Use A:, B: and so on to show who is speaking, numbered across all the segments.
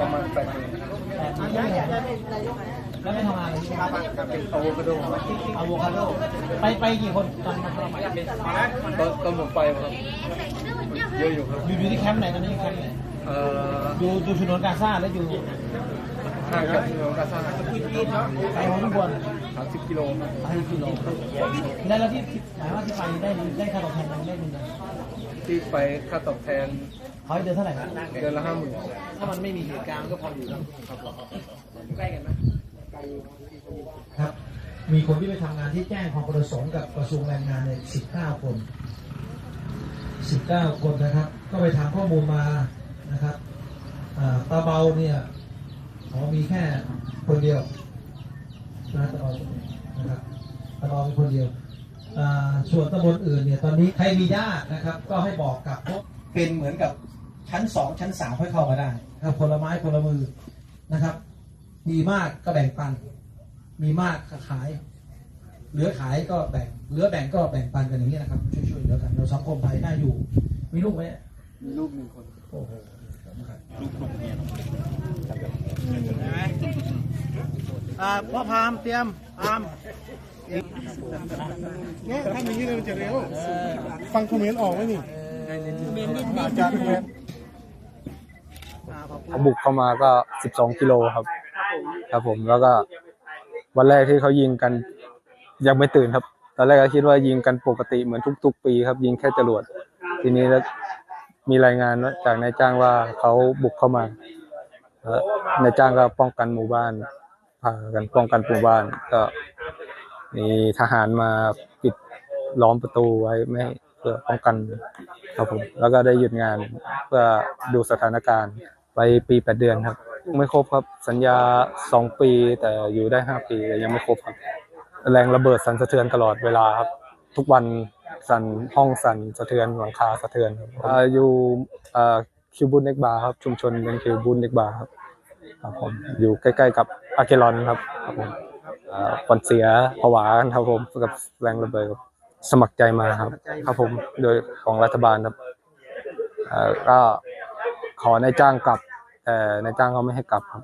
A: ประมาณแปดเดือน
B: แต่นแล้วไม่ทำงานเลยใช่ไหม
A: เป็นอะโวคาโด
B: อะโวคาโด ไปไปกี่คนตอนนั้นเราไป
A: ตอนตอนผมไปครับเยอะอยู่ครับ
B: อยู่ที่แคมป์ไหนตอนนี้แคมป์ไหน
A: เอ่อ
B: อยู่อยู่ถนนกาซาแล้วอยู่
A: ห่างจากโนกาซ่า
B: ไปหัวทุกคน
A: สามสิบกิโลครับ
B: ไปกิโลได้แล้วที่หมายว่าที่ไปได้ได้ค่าตอบแทนได้เงินเดือน
A: ที่ไปค่าตอบแทน
B: เขาให้เดือนเท่าไหร่ครับ
A: เดือนละห้าหมื่น
B: ถ้ามันไม่มีเหตุการณ์ก็พออยู่แล้วใกล้กันไหม
C: ครับมีคนที่ไปทำงานที่แจ้งความประสงค์กับกระทรวงแรงงานเนี่ย19 คน 19 คนนะครับ ก็ไปถามข้อมูลมานะครับตาเบาเนี่ย ขอมีแค่คนเดียวนะตาเบานะครับตาเบาเป็นคนเดียวอ่าส่วนตำบลอื่นเนี่ยตอนนี้ใครมีญาตินะครับ ก็ให้บอกกับพวกเป็นเหมือนกับชั้นสองชั้นสามค่อยเข้ามาได้นะครับคนละไม้คนละมือนะครับ มีมากก็แบ่งปัน มีมากก็ขาย เหลือขายก็แบ่ง เหลือแบ่งก็แบ่งปันกันอย่างนี้นะครับ ช่วยๆเหลือกันเราสังคมไทยน่าอยู่ มีลูกไหม
A: มีลูกหนึ่งคน
C: โอ้โหนะครับ
B: อ่า พ่อพามเตรียมพาม
D: เนี่ยทำอย่างนี้เลยมันจะเร็ว ฟังคอมเมนต์ออกไหมนี่อาจารย์คอมเมนต์
A: เขาบุกเข้ามาก็ 12 กิโลครับ ครับผมแล้วก็วันแรกที่เขายิงกันยังไม่ตื่นครับ ตอนแรกก็คิดว่ายิงกันปกติเหมือนทุก ๆ ปีครับ ยิงแค่จรวด ทีนี้แล้วมีรายงานว่าจากนายจ้างว่าเขาบุกเข้ามาแล้วนายจ้างก็ป้องกันหมู่บ้าน พากันป้องกันหมู่บ้าน ก็มีทหารมาปิดล้อมประตูไว้ไม่เพื่อป้องกันครับผมแล้วก็ได้หยุดงานเพื่อดูสถานการณ์ไปปีแปดเดือนครับ ไม่ครบครับสัญญาสองปีแต่อยู่ได้ห้าปียังไม่ครบครับ แรงระเบิดสั่นสะเทือนตลอดเวลาครับ ทุกวันสั่นห้องสั่นสะเทือนหลังคาสะเทือนครับอยู่อ่าคิวบุนเน็กบาร์ครับชุมชนเป็นคิวบุนเน็กบาร์ครับ ครับผมอยู่ใกล้ๆกับอาเคลอนครับครับผมอ่าก่อนเสียผวากันครับผมกับแรงระเบิดครับสมัครใจมาครับ ครับผมโดยของรัฐบาลครับก็ขอนายจ้างกลับแต่นายจ้างเขาไม่ให้กลับครับ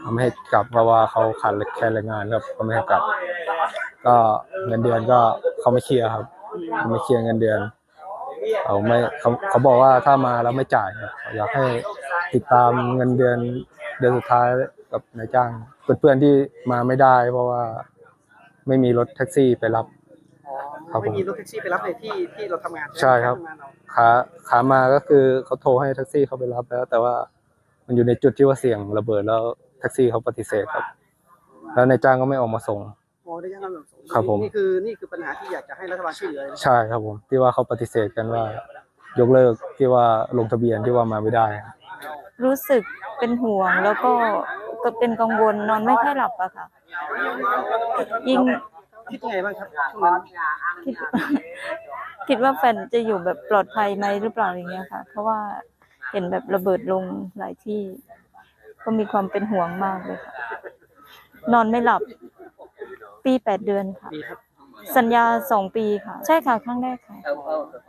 A: เขาไม่ให้กลับเพราะว่าเขาขาดแคลนแรงงานครับเขาไม่ให้กลับ ก็เงินเดือนก็เขาไม่เคลียร์ครับไม่เคลียร์เงินเดือนเขาไม่เขาเขาบอกว่าถ้ามาแล้วไม่จ่ายครับอยากให้ติดตามเงินเดือน เดือนสุดท้ายกับนายจ้างเพื่อนๆที่มาไม่ได้ เพราะว่าไม่มีรถแท็กซี่ไปรับครับผม
E: ไม่มีรถแท็กซี่ไปรับในที่ที่เราทำงาน
A: ใช่ครับ
E: ทำงานเา
A: ขาขามาก็คือเขาโทรให้แท็กซี่เขาไปรับแล้ว แต่ว่ามันอยู่ในจุดที่ว่าเสี่ยงระเบิดแล้วแท็กซี่เขาปฏิเสธครับ แล้วนายจ้างก็ไม่ออกมาส่ง
E: โอ้ได้ยังไงเราส่ง
A: ครับผม
E: นี่คือนี่คือปัญหาที่อยากจะให้รัฐบาลช่วยเหลือนะ
A: ใช่ครับผม ที่ว่าเขาปฏิเสธกันว่ายกเลิกที่ว่าลงทะเบียนที่ว่ามาไม่ได้ครับ
F: รู้สึกเป็นห่วงแล้วก็ก็เป็นกังวลนอนไม่ค่อยหลับอะค่ะ ยิ่ง
E: คิดยังไงบ้างครับช่วงนั้น
F: คิดคิดว่าแฟนจะอยู่แบบปลอดภัยไหมหรือเปล่าอย่างเงี้ยค่ะ เพราะว่าเห็นแบบระเบิดลงหลายที่ ก็มีความเป็นห่วงมากเลยค่ะนอนไม่หลับ ปีแปดเดือนค่ะ
E: ดีครับ
F: สัญญาสองปีค่ะ ใช่ค่ะครั้งแรกค่ะ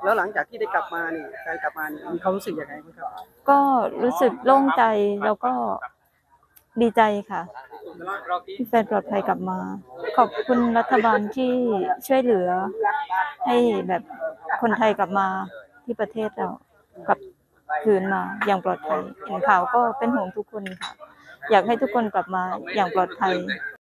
E: แล้วหลังจากที่ได้กลับมานี่การกลับมานี่มีความรู้สึกยังไงบ้างครับ
F: ก็รู้สึกโล่งใจแล้วก็ดีใจค่ะที่แฟนปลอดภัยกลับมา ขอบคุณรัฐบาลที่ช่วยเหลือ ให้แบบคนไทยกลับมาที่ประเทศเรากลับคืนมาอย่างปลอดภัยเห็นข่าวก็เป็นห่วงทุกคนค่ะ อยากให้ทุกคนกลับมาอย่างปลอดภัย